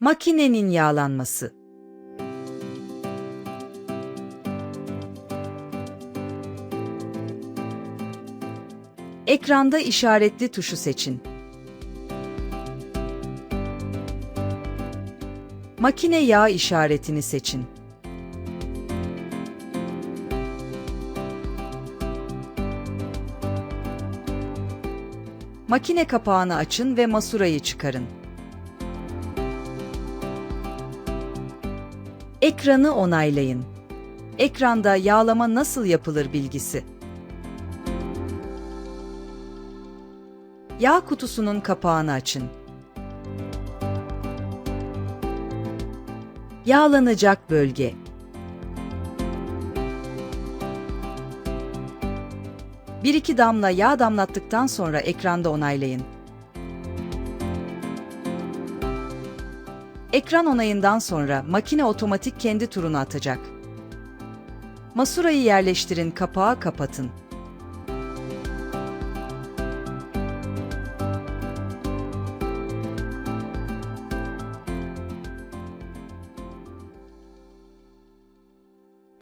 Makinenin yağlanması. Ekranda işaretli tuşu seçin. Makine yağ işaretini seçin. Makine kapağını açın ve masurayı çıkarın. Ekranı onaylayın. Ekranda yağlama nasıl yapılır bilgisi. Yağ kutusunun kapağını açın. Yağlanacak bölge. Bir iki damla yağ damlattıktan sonra ekranda onaylayın. Ekran onayından sonra makine otomatik kendi turunu atacak. Masurayı yerleştirin, kapağı kapatın.